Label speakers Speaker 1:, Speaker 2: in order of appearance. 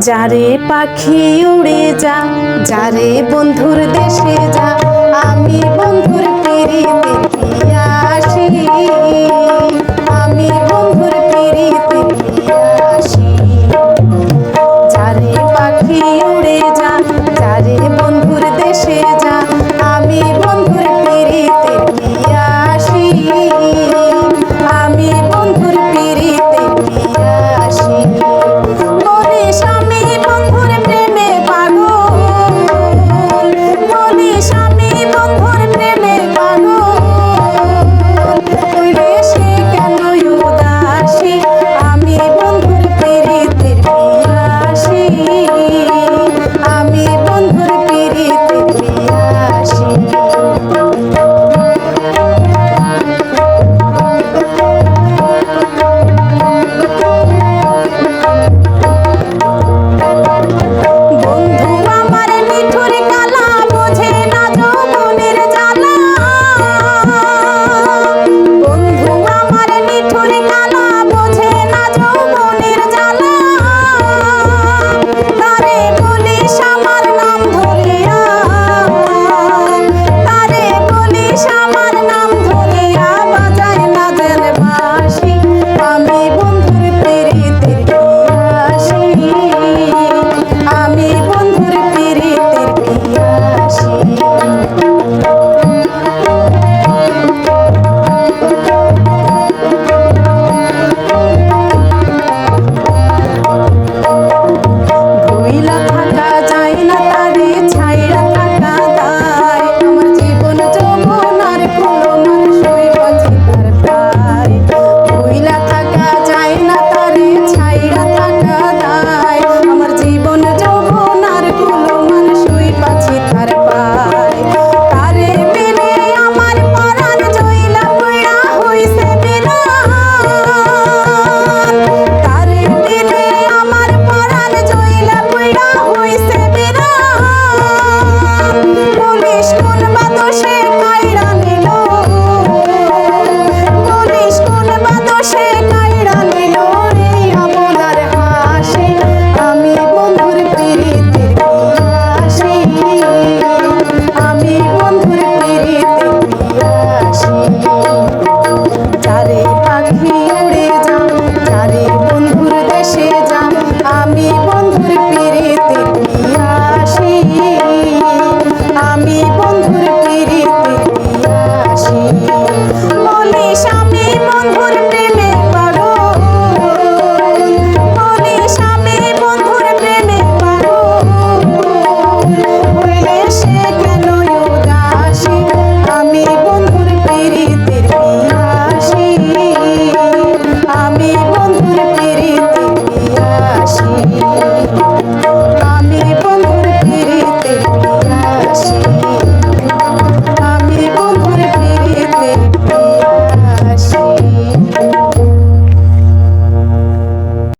Speaker 1: যারে পাখি উড়ে যা, যারে বন্ধুর দেশে যা, আমি বন্ধুর পিড়িতে আসি? আমি বন্ধুর পিড়িতে আসি? যারে পাখি উড়ে যা, যারে স্বামী বন্ধু